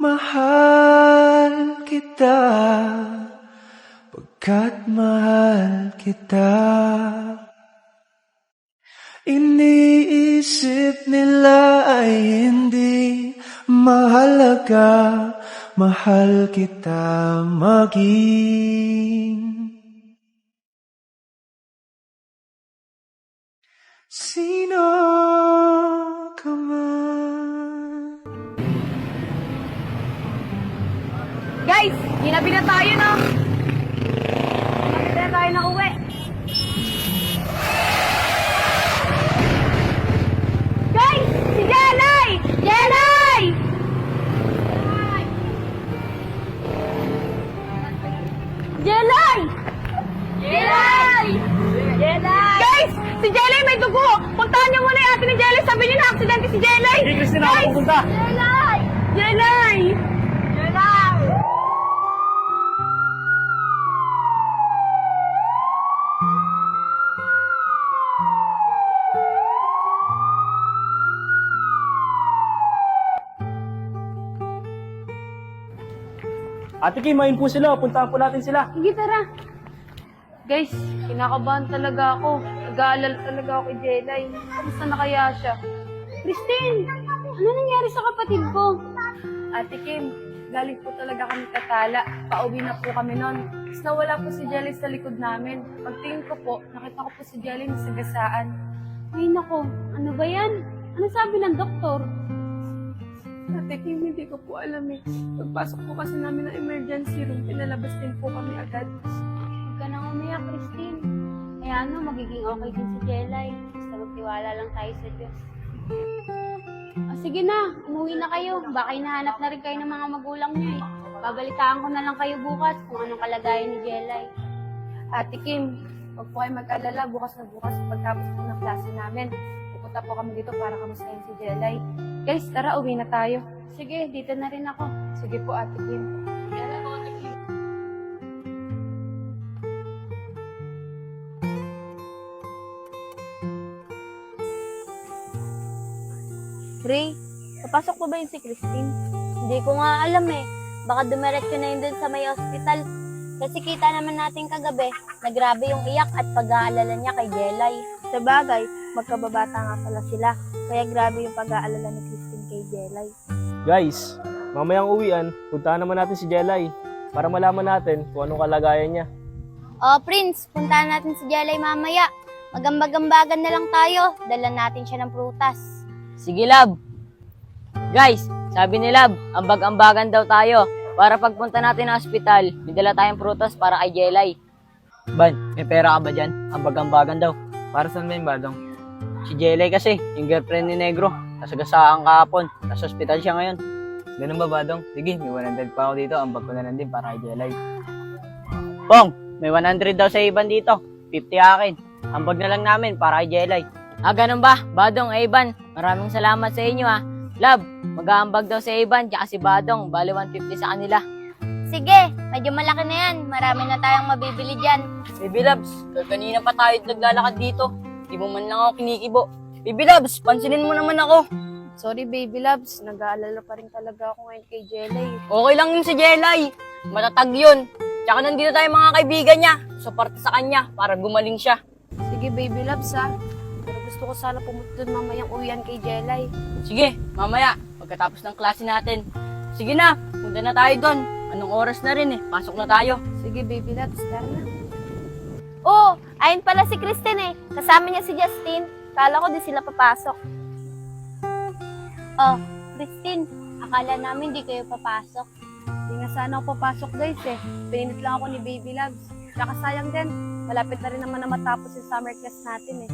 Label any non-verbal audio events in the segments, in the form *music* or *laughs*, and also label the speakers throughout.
Speaker 1: Mahal kita. Pagkat mahal kita. Iniisip nila ay hindi mahalaga. Mahal kita maging. Sino ka man
Speaker 2: Guys, ginabi na tayo, no? Ginabi na tayo na uwi. Ate
Speaker 3: Kim, main po sila. Puntahan po natin sila.
Speaker 2: Sige, tara. Guys, kinakabahan talaga ako. Nag-aalala talaga ako kay Jelay. Kamusta na kaya siya? Christine, ano nangyari sa kapatid ko? Ate Kim, galing po talaga kami katala. Pauwi na po kami nun. Tapos nawala po si Jelly sa likod namin. Pagtingin ko po, nakita ko po si Jelly na sagasaan. Ay nako, ano ba yan? Ano sabi ng doktor? Ate Kim, hindi ko po alam eh. Pagpasok po kasi namin ng emergency room, pinalabas din po kami agad.
Speaker 4: Huwag ka nang umiyak, Christine. Kaya ano, magiging okay din si Jelay. Basta magtiwala lang tayo sa Diyos. O sige na, umuwi na kayo. Baka hinahanap na rin kayo ng mga magulang niyo eh. Babalitaan ko na lang kayo bukas kung anong kalagayan ni Jelay.
Speaker 2: Ate Kim, huwag po kayo mag-alala. Bukas na bukas, pagtapos po ng klase namin, pupunta po kami dito para kamustahin si Jelay. Guys, tara, uwi na tayo.
Speaker 4: Sige, dito na rin ako.
Speaker 2: Sige po, Ate Kim.
Speaker 4: Ray, papasok pa ba yun si Christine? Hindi ko nga alam eh. Baka dumiretso na yun dun sa may hospital. Kasi kita naman natin kagabi na grabe yung iyak at pag-aalala niya kay Jelay.
Speaker 5: Sa bagay, magkababata nga pala sila. Kaya grabe yung pag-aalala ni Christine kay Jelay.
Speaker 3: Guys, mamayang uwian, puntahan naman natin si Jelay para malaman natin kung anong kalagayan niya.
Speaker 4: Oh, Prince, puntahan natin si Jelay mamaya. Magambag-ambagan na lang tayo. Dala natin siya ng prutas.
Speaker 6: Sige, Lab. Guys, sabi ni Lab, ambag-ambagan daw tayo. Para pagpunta natin ng ospital, may dala tayong prutas para kay Jelay. Ban, may pera ka ba dyan? Ambag-ambagan daw. Para saan ba yung badong? Si Jelay kasi, yung girlfriend ni Negro. Nasagasaan kahapon. Nasa ospital siya ngayon. Ganun ba, Badong? Sige, may 100 pa ako dito. Ambag ko na lang din para kay Jelay. Pong, may 100 daw sa iban dito. 50 akin. Ambag na lang namin para kay Jelay. Ah, ganun ba? Badong, Iban, maraming salamat sa inyo ah. Love, mag-aambag daw si Iban, tsaka si Badong, bali 150 sa kanila.
Speaker 4: Sige, medyo malaki na yan. Marami na tayong mabibili dyan.
Speaker 6: Baby Loves, kanina pa tayo naglalakad dito. Di mo man lang ako kinikibo. Baby Loves, pansinin mo naman ako.
Speaker 2: Sorry, baby loves. Nag-aalala pa rin talaga ako ngayon kay Jelay.
Speaker 6: Okay lang yun si Jelay. Matatag yun. Tsaka nandito tayo mga kaibigan niya. Suporta sa kanya para gumaling siya.
Speaker 2: Sige, baby loves ha. Pero gusto ko sana pumunta doon mamayang uwian kay Jelay.
Speaker 6: Sige, mamaya, pagkatapos ng klase natin. Sige na, punta na tayo doon. Anong oras na rin eh, pasok na tayo.
Speaker 2: Sige, baby loves. Tara na.
Speaker 5: Oh, ayun pala si Christine eh. Kasama niya si Justin. Kala ko di sila papasok.
Speaker 4: Oh, Christine, akala namin di kayo papasok.
Speaker 2: Hindi nga sana ako papasok guys eh. Pinit lang ako ni baby loves. Tsaka sayang din. Malapit na rin naman na matapos yung summer class natin eh.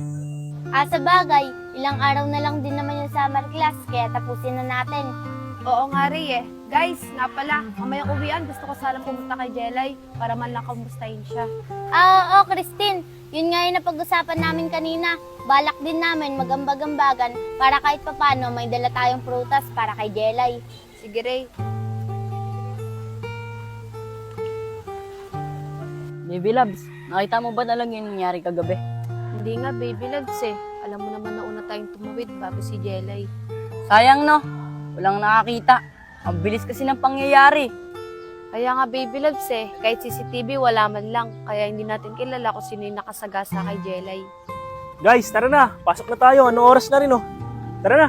Speaker 4: Ah, sa bagay, ilang araw na lang din naman yung summer class, kaya tapusin na natin.
Speaker 2: Oo nga Ray eh. Guys, nga pala, mamayang uwian gusto ko sana pumunta kay Jelay para man lang kamustahin siya.
Speaker 4: Ah, oo, Christine. Yun nga yung napag-usapan namin kanina. Balak din namin magambag-ambagan para kahit papano may dala tayong prutas para kay Jelay.
Speaker 2: Sige Ray.
Speaker 6: Baby Loves, nakita mo ba na lang yung nangyari kagabi?
Speaker 2: Hindi nga baby loves eh. Alam mo naman na una tayong tumawid bago si Jelay.
Speaker 6: Sayang no, walang nakakita. Ang bilis kasi ng pangyayari.
Speaker 2: Kaya nga baby loves eh, kahit CCTV wala man lang. Kaya hindi natin kilala kung sino yung nakasagasa kay Jelay.
Speaker 3: Guys, tara na. Pasok na tayo. Ano oras na rin, oh. Tara na.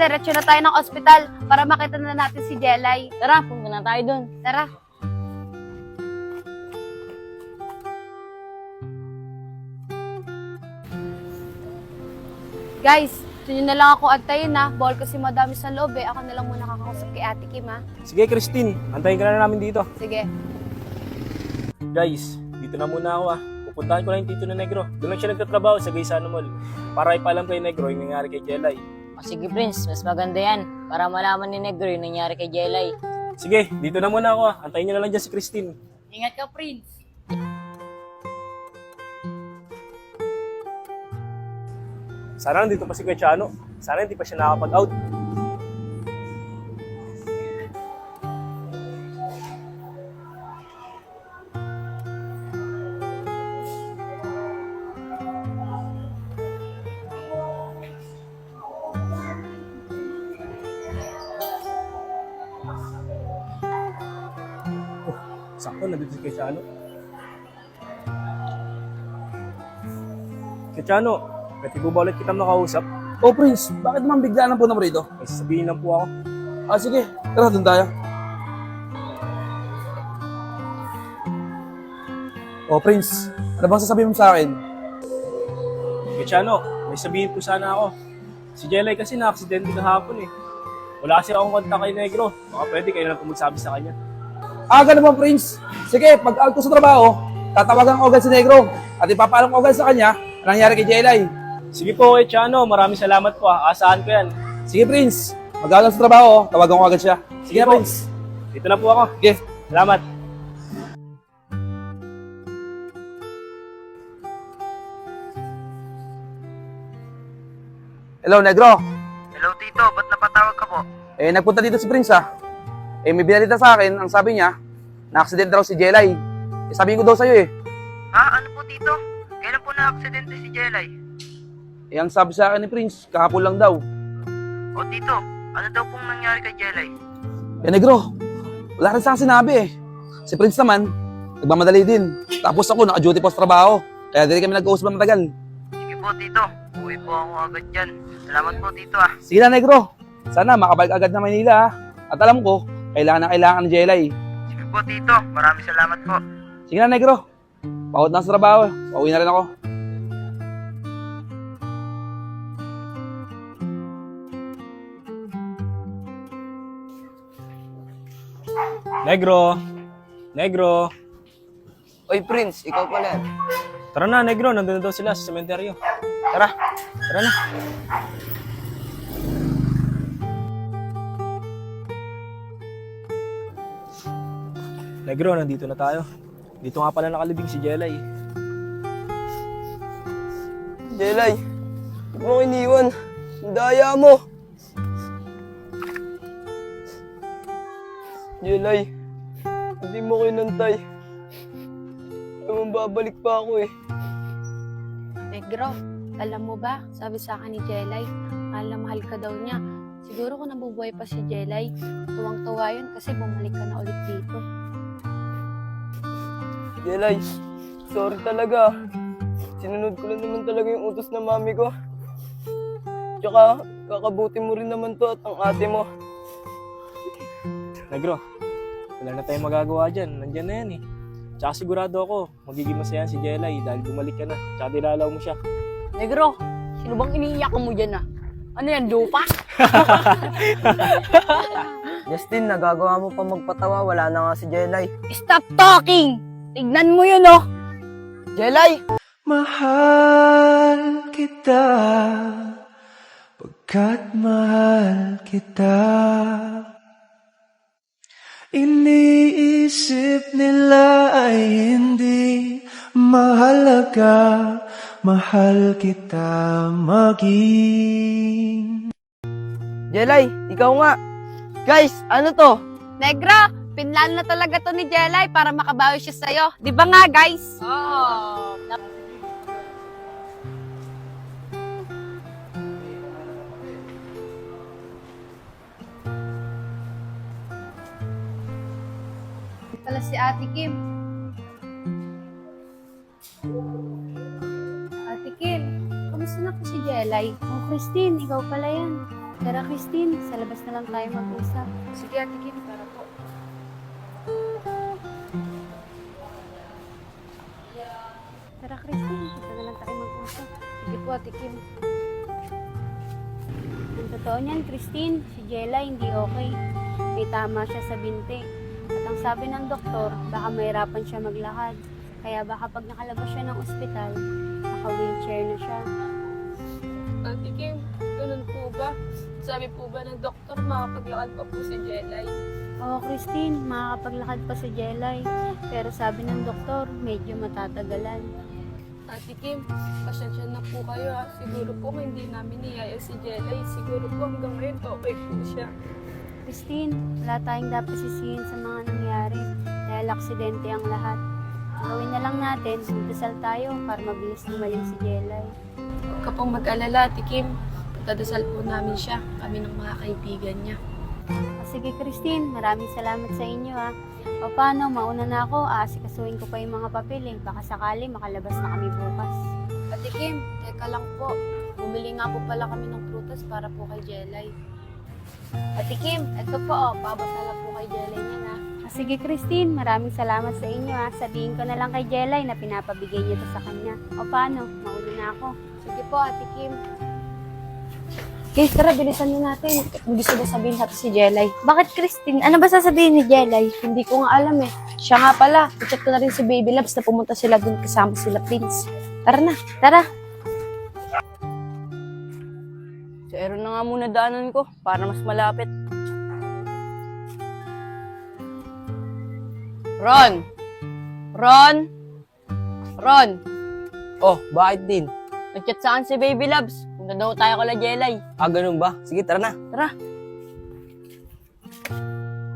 Speaker 2: Diretso na tayo ng ospital para makita na natin si Jelay.
Speaker 6: Tara, punta na tayo dun.
Speaker 2: Tara. Guys, gusto nyo na lang ako antayin na. Bawal kasi madami sa loob eh. Ako na lang muna kakausap kay Ate Kim ha.
Speaker 3: Sige, Christine. Antayin ka na namin dito.
Speaker 2: Sige.
Speaker 3: Guys, dito na muna ako ah. Pupuntahan ko lang yung tito na Negro. Doon lang siya nagtatrabaho sa Gaisano Mall. Para ipalam kay Negro yung nangyari kay Jelay.
Speaker 6: O sige, Prince, mas maganda yan. Para malaman ni Negro yung nangyari kay Jelay.
Speaker 3: Sige, dito na muna ako ah. Antayin niyo na lang dyan si Christine.
Speaker 6: Ingat ka, Prince.
Speaker 3: Sana nandito pa si Kuya Chano. Sana hindi pa siya nakapag-out. Sakto, nandito si Kuya Chano. Kuya Chano, pwede po ba ulit kitang nakausap?
Speaker 7: Oh, Prince, bakit naman bigla na po na rito?
Speaker 3: May sasabihin lang po ako.
Speaker 7: Ah, sige. Tara, dun tayo. Oh, Prince, ano bang sasabihin mo sa akin?
Speaker 3: Kachano, may sabihin po sana ako. Si Jelay kasi na-aksidente kahapon eh. Wala kasi akong kontak kay Negro. Baka pwede kayo lang po magsabi sa kanya.
Speaker 7: Ganun ba, Prince? Sige, pag out ko sa trabaho, tatawagan ko agad si Negro at ipapaalam ko agad sa kanya ang nangyari kay Jelay.
Speaker 3: Sige po kay Chano, maraming salamat po ah. Asahan ko yan.
Speaker 7: Sige, Prince. Mag sa trabaho, tawagan ko agad siya. Sige,
Speaker 3: Sige po.
Speaker 7: Prince.
Speaker 3: Dito na po ako.
Speaker 7: Sige.
Speaker 3: Salamat.
Speaker 7: Hello, Negro.
Speaker 8: Hello Tito, ba't napatawag ka po?
Speaker 7: Eh, nagpunta dito si Prince, ah. Eh, may binalita sa akin, ang sabi niya, na-accident daw si Jelay. Eh, sabihin ko daw sa'yo, eh.
Speaker 8: Ha? Ano po Tito? Kailan po na-aksidente si Jelay?
Speaker 7: Eh, ang sabi sa akin ni Prince, kahapon lang daw.
Speaker 8: O Tito, ano daw pong nangyari kay Jelay?
Speaker 7: Eh, negro, wala rin sa akin sinabi eh. Si Prince naman, nagmamadali din. Tapos ako, naka-duty pa sa trabaho. Kaya dili kami nag-uusap ng matagal.
Speaker 8: Sige po Tito, uwi po ako agad dyan. Salamat po Tito ah.
Speaker 7: Sige na, negro. Sana makabalik agad na Manila ha. At alam ko, kailangan na kailangan ni Jelay.
Speaker 8: Sige po Tito, maraming salamat po.
Speaker 7: Sige na, negro. Pahod na sa trabaho. Pauwi na rin ako.
Speaker 3: Negro. Negro.
Speaker 9: Oy, Prince, ikaw pala.
Speaker 3: Tara na, Negro. Nandun na daw sila sa sementeryo. Tara. Tara na. Negro, nandito na tayo. Dito nga pala nakalibing si Jelay.
Speaker 9: Jelay, huwag mo iniwan. Ang Daya mo. Jelay, hindi mo kinantay. Naman babalik pa ako eh.
Speaker 2: Negro, alam mo ba, sabi sa akin ni Jelay, mahal na mahal ka daw niya. Siguro kung nabubuhay pa si Jelay, tuwang-tuwa yun kasi bumalik ka na ulit dito.
Speaker 9: Jelay, sorry talaga. Sinunod ko lang naman talaga yung utos ng mami ko. Tsaka, kakabuti mo rin naman to at ang ate mo.
Speaker 3: Negro, wala na tayong magagawa dyan. Nandyan na yan eh. Tsaka sigurado ako, magiging masaya si Jelay dahil bumalik ka na. Tsaka dilalaw mo siya.
Speaker 6: Negro, sino bang iniiyak mo dyan ah? Ano yan, lupa? *laughs*
Speaker 9: Justin, nagagawa mo pa magpatawa. Wala na nga si Jelay.
Speaker 6: Stop talking! Tignan mo yun oh!
Speaker 9: Jelay!
Speaker 7: Mahal kita Pagkat mahal kita Iniisip nila ay hindi mahalaga Mahal kita maging
Speaker 9: Jelay, ikaw nga. Guys, ano to?
Speaker 2: Negra, Pinlano na talaga to ni Jelay para makabawi siya sa'yo. Di ba nga, guys?
Speaker 6: Oo.
Speaker 2: pala si Ate Kim. Ate Kim, kamusta na po si Jelay?
Speaker 10: Oh, Christine, ikaw pala yan. Tara, Christine, sa labas na lang tayo mag-usap.
Speaker 2: Sige, Ate Kim.
Speaker 10: Tara,
Speaker 2: po, Ate Kim.
Speaker 10: Ang totoo niyan, Christine, si Jella hindi okay. May tama siya sa binte. At ang sabi ng doktor, baka mahirapan siya maglakad. Kaya baka pag nakalabas siya ng ospital, naka-wheelchair na siya.
Speaker 2: Ate Kim, ganun po ba? Sabi po ba ng doktor, makapaglakad pa po si Jelay?
Speaker 10: Oo, Christine, makakapaglakad pa si Jelay. Pero sabi ng doktor, medyo matatagalan.
Speaker 2: Ate Kim, pasensya na po kayo ha. Siguro po kung hindi namin niyaya si Jelay, siguro po hanggang ngayon okay po siya.
Speaker 10: Christine, wala tayong dapat sisihin sa mga nangyari. Dahil aksidente ang lahat. Gawin na lang natin, magdasal tayo para mabilis lumalim si Jelay.
Speaker 2: Huwag ka pong mag-alala, Ate Kim. Pagdadasal po namin siya, kami ng mga kaibigan niya.
Speaker 10: Ah, Sige Christine, maraming salamat sa inyo ha. O paano, mauna na ako, aasikasuhin ko pa yung mga papel eh. Baka sakali makalabas na kami bukas.
Speaker 2: Ate Kim, teka lang po. Bumili nga po pala kami ng prutas para po kay Jelay. Ate Kim, eto po oh, paabot po kay Jelay niya na.
Speaker 10: Ah, Sige Christine, maraming salamat sa inyo ha. Sabihin ko na lang kay Jelay na pinapabigay niyo to sa kanya. O paano, mauna na ako.
Speaker 2: Sige po, Ate Kim. Guys, tara, bilisan na natin. May gusto ba sabihin sa si Jelay?
Speaker 11: Bakit, Christine? Ano ba sasabihin ni Jelay?
Speaker 2: Hindi ko nga alam eh. Siya nga pala, i-chat ko na rin si Baby Labs na pumunta sila dun kasama sila Prince. Tara na.
Speaker 11: Tara.
Speaker 6: Aaron na nga muna daanan ko para mas malapit. Ron! Ron! Ron!
Speaker 9: Oh, bakit din?
Speaker 6: Nag-chat saan si Baby Labs? Punta daw tayo kala Jelay.
Speaker 9: Ah, ganun ba? Sige, tara na.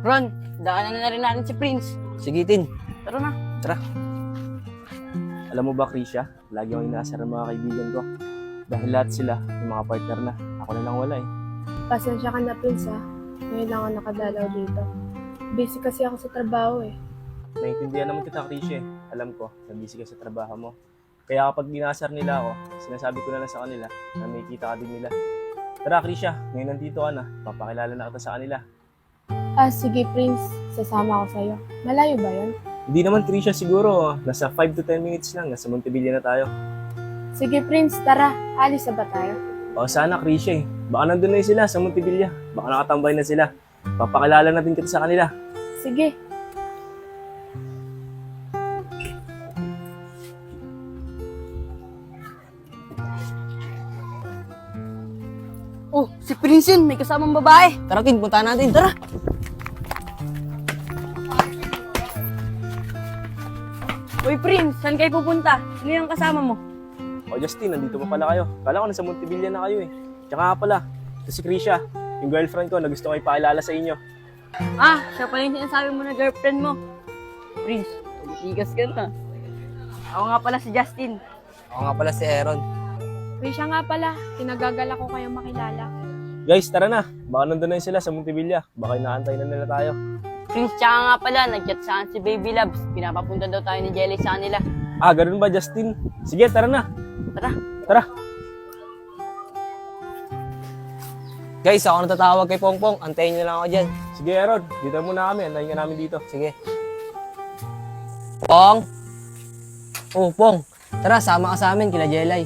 Speaker 6: Ron, daanan na rin natin si Prince.
Speaker 9: Sige, Tin.
Speaker 6: Tara na.
Speaker 3: Alam mo ba, Krisha? Lagi akong inaasar ng mga kaibigan ko. Dahil lahat sila, yung mga partner na. Ako na lang wala eh.
Speaker 12: Pasensya ka na, Prince, ha? Ngayon lang ako nakadalaw dito. Busy kasi ako sa trabaho, eh.
Speaker 3: Naintindihan naman kita, Krisha eh. Alam ko, nabisi ka sa trabaho mo. Kaya kapag dinasar nila ako, sinasabi ko na lang sa kanila na may kita ka din nila. Tara, Krisha, ngayon nandito ka na. Papakilala na kita sa kanila.
Speaker 12: Ah, sige, Prince. Sasama ako sa'yo. Malayo ba yun?
Speaker 3: Hindi naman, Krisha, siguro. Nasa 5 to 10 minutes lang. Nasa Montevilla na tayo.
Speaker 12: Sige, Prince. Tara. Alis na ba tayo?
Speaker 3: O sana, Krisha eh. Baka nandun na sila sa Montevilla. Baka nakatambay na sila. Papakilala natin kita sa kanila.
Speaker 12: Sige.
Speaker 6: Oh, yun. May kasamang babae.
Speaker 9: Tara, Tin. Punta natin. Tara.
Speaker 6: Uy, Prince, saan kayo pupunta? Sino yung kasama mo?
Speaker 3: O Justin, nandito pa pala kayo. Kala ko nasa Montevilla na kayo eh. Tsaka nga pala, ito si Krisha, yung girlfriend ko na gusto ko ipakilala sa inyo.
Speaker 6: Ah, siya pala yung sinasabi mo na girlfriend mo. Prince, tigas ka na. Ako nga pala si Justin.
Speaker 9: Ako nga pala si Aaron.
Speaker 12: Risha nga pala. Kinagagala ko kayong makilala.
Speaker 3: Guys, tara na. Baka nandun na sila sa Montevilla. Baka inaantay na nila tayo.
Speaker 6: Prince, tsaka nga pala, nag-chat saan si Baby Labs. Pinapapunta daw tayo ni Jelly sa kanila.
Speaker 3: Ah, ganun ba Justin? Sige, tara na.
Speaker 6: Tara.
Speaker 3: Tara.
Speaker 9: Guys, ako natatawag kay Pongpong. Antayin niyo lang ako dyan.
Speaker 3: Sige, Aaron. Dito muna kami. Antayin ka namin dito.
Speaker 9: Sige. Pong! Oh, Pong. Tara, sama ka sa amin kila Jelay.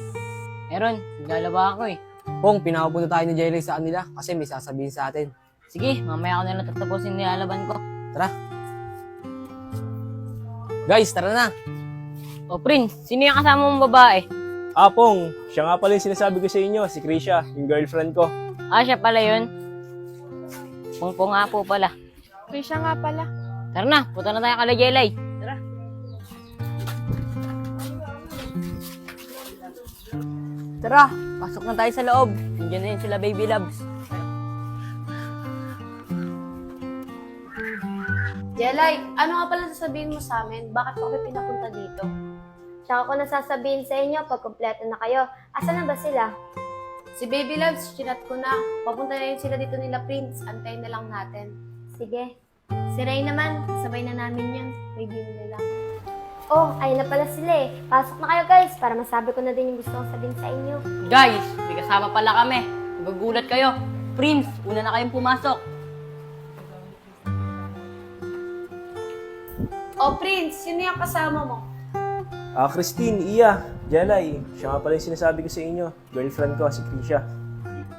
Speaker 6: Meron, naglalaba ako eh.
Speaker 9: Pong, pinapunta tayo ni Jelay sa kanila kasi may sasabihin sa atin.
Speaker 6: Sige, mamaya ko na lang tatapusin nilalaban ko.
Speaker 9: Guys, tara na.
Speaker 6: O Prince, sino yung kasama mong babae?
Speaker 3: Ah, Pong. Siya nga pala yung sinasabi ko sa inyo. Si Krisha, yung girlfriend ko.
Speaker 6: Ah, siya pala yun. Pungpong nga po pala.
Speaker 12: Risha nga pala.
Speaker 6: Tara na, punta na tayo kala Jelay. Tara. Tara, pasok na tayo sa loob. Nandiyan na yun sila Baby Loves.
Speaker 2: Jelay, ano nga pala sasabihin mo sa amin? Bakit mo kami pinapunta dito?
Speaker 11: Tsaka ko nasasabihin sa inyo pag kumpleto na kayo. Asa na ba sila?
Speaker 2: Si Baby Loves, chinat ko na. Papunta na yun sila dito nila Prince. Antayin na lang natin.
Speaker 11: Sige. Si Ray naman, sabay na namin yan. Review nila. Oh, ayun na pala sila eh. Pasok na kayo guys, para masabi ko na din yung gusto kong sabihin sa inyo.
Speaker 6: Guys, may kasama pala kami. Magugulat kayo. Prince, una na kayong pumasok.
Speaker 2: Oh, Prince, sino yung kasama mo?
Speaker 3: Ah, Christine, Iya, Jelay. Siya nga pala yung sinasabi ko sa inyo. Girlfriend ko, si Krisha.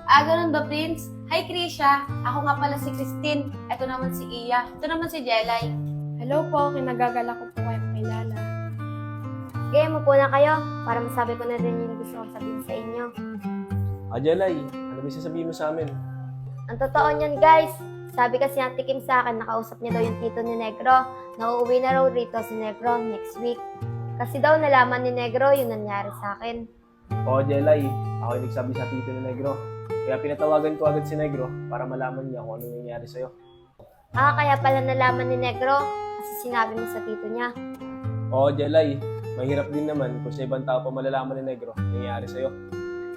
Speaker 2: Ah, ganun ba, Prince? Hi, Krisha. Ako nga pala si Christine. Ito naman si Iya. Ito naman si Jelay.
Speaker 12: Hello po, kinagagala ko po kayo makilala.
Speaker 11: Sige, po na kayo, para masabi ko na din yung gusto kong sabihin sa inyo.
Speaker 3: Jelay, ano ba sasabihin mo sa amin?
Speaker 11: Ang totoo niyan guys, sabi kasi ng tikim sa akin, nakausap niya daw yung tito ni Negro, na uuwi na raw rito si Negro next week. Kasi daw nalaman ni Negro yung nangyari sa akin.
Speaker 3: Oo, Jelay. Ako yung nagsabi sa tito ni Negro. Kaya pinatawagan ko agad si Negro para malaman niya kung ano nangyari sa'yo.
Speaker 11: Ah, kaya pala nalaman ni Negro kasi sinabi mo sa tito niya.
Speaker 3: Oo, Jelay. Mahirap din naman kung sa ibang tao pa malalaman ni Negro ang nangyari sa'yo.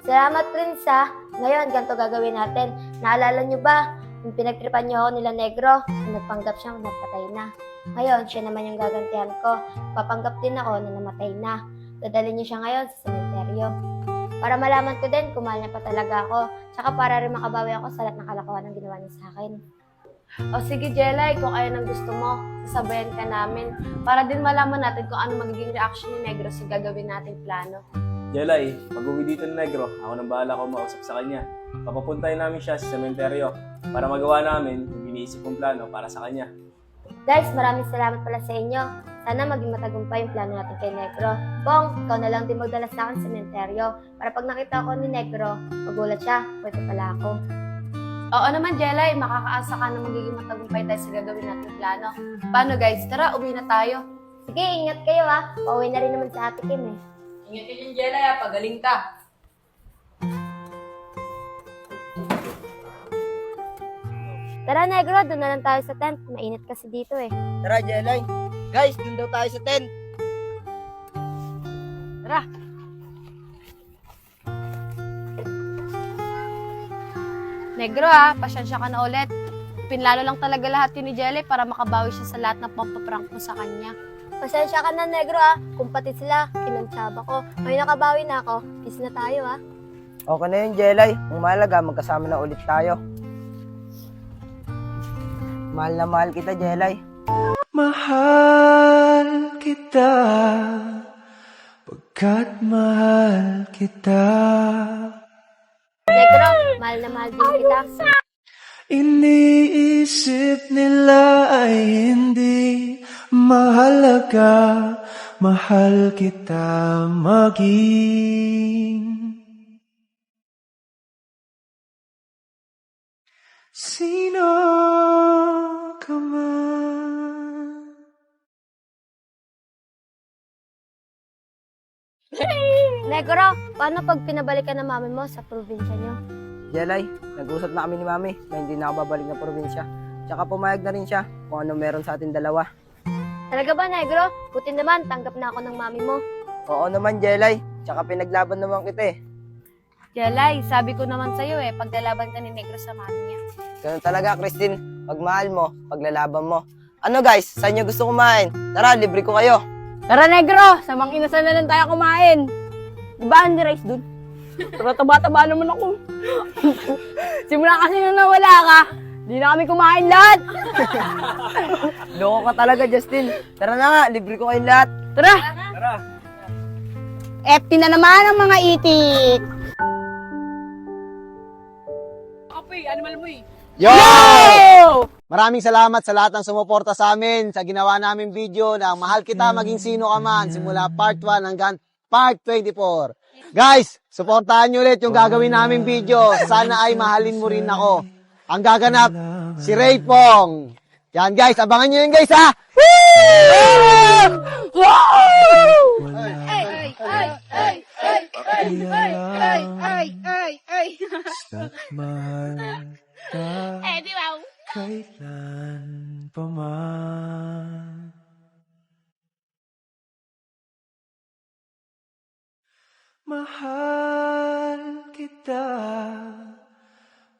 Speaker 11: Salamat Prince ha. Ngayon, ganito gagawin natin. Naalala niyo ba, yung pinagtripan niyo ako nila Negro, nagpanggap siyang napatay na. Ngayon, siya naman yung gagantihan ko. Papanggap din ako na namatay na. Dadalhin niyo siya ngayon sa sementeryo. Para malaman ko din kung mahal niya pa talaga ako. Tsaka para rin makabawi ako sa lahat ng kalokohan ng ginawa niya sa akin.
Speaker 2: O sige, Jelay, kung ayaw ng gusto mo, sasabayan ka namin. Para din malaman natin kung ano magiging reaction ni Negro sa gagawin nating plano.
Speaker 3: Jelay, pag uwi dito ni Negro, ako nang bahala ko mausap sa kanya. Papapuntahin namin siya sa sementeryo para magawa namin yung iniisip kong plano para sa kanya.
Speaker 11: Guys, maraming salamat pala sa inyo. Sana maging matagumpay yung plano natin kay Negro. Bong, ikaw na lang din magdala sa akin sa sementeryo. Para pag nakita ko ni Negro, magulat siya, pwede pala ako.
Speaker 2: Oo naman, Jelay, makakaasa ka na magiging matagumpay tayo sa gagawin nating plano. Paano guys? Tara, uwi na tayo.
Speaker 11: Sige, ingat kayo ha. Pauwi na rin naman sa ate Kim eh.
Speaker 6: Ingat ka dyan, Jelay, ah. Pagaling ka.
Speaker 11: Tara Negro, doon na lang tayo sa tent. Mainit kasi dito eh.
Speaker 9: Tara, Jelay. Guys, dun daw tayo sa tent.
Speaker 2: Negro ah, pasyensya ka na ulit. Pinlalo lang talaga lahat yun ni Jelay para makabawi siya sa lahat ng pampaprank mo sa kanya.
Speaker 11: Pasensya ka na Negro ah. Kumpatid sila, kinuntsaba ko. May nakabawi na ako. Peace na tayo ah.
Speaker 9: Okay na yun, Jelay. Ang mahalaga, magkasama na ulit tayo. Mahal na mahal kita, Jelay.
Speaker 1: Mahal kita Pagkat mahal kita
Speaker 11: mahal na mahal din kita.
Speaker 1: Iniisip nila ay hindi mahalaga Mahal kita maging Sino ka man
Speaker 11: Negro, paano pag pinabalikan ng mami mo sa probinsya niyo?
Speaker 9: Jelay, nag-usap na kami ni Mami na hindi na ako babalik ng probinsya. Tsaka pumayag na rin siya kung ano meron sa ating dalawa.
Speaker 11: Talaga ba, Negro? Buti naman, tanggap na ako ng mami mo.
Speaker 9: Oo naman, Jelay. Tsaka pinaglaban naman kita eh.
Speaker 2: Jelay, sabi ko naman sa'yo eh, paglalaban ka ni Negro sa mami niya.
Speaker 9: Ganun talaga, Christine. Pag mahal mo, paglalaban mo. Ano guys, saan niyo gusto kumain? Tara, libre ko kayo.
Speaker 6: Tara, Negro! Samang inasal na lang tayo kumain. Di ba, Andy Rice dun? Tara, taba-taba naman ako. *laughs* Simula kasi nung nawala ka, di na kami kumain lahat. *laughs*
Speaker 9: Loko ka talaga, Justin. Tara na nga, libre ko kayong lahat.
Speaker 6: Tara!
Speaker 3: Tara!
Speaker 6: Epti na naman ang mga itik!
Speaker 13: Yo! Maraming salamat sa lahat ng sumuporta sa amin sa ginawa naming video ng Mahal Kita Maging Sino Ka Man simula part 1 hanggang part 24. Guys, suportahan nyo ulit yung gagawin naming video. Sana ay mahalin mo rin ako. Ang gaganap, si Ray Pong. Yan guys, abangan nyo yun guys ha!
Speaker 1: Basta't mahal ka Kailan pa man mahal kita.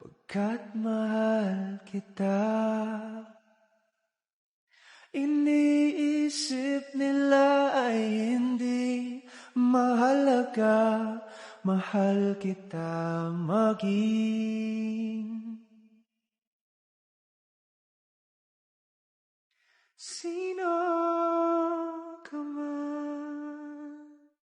Speaker 1: Pagkat mahal kita. Iniisip nila ay hindi mahalaga. Mahal kita maging. Sino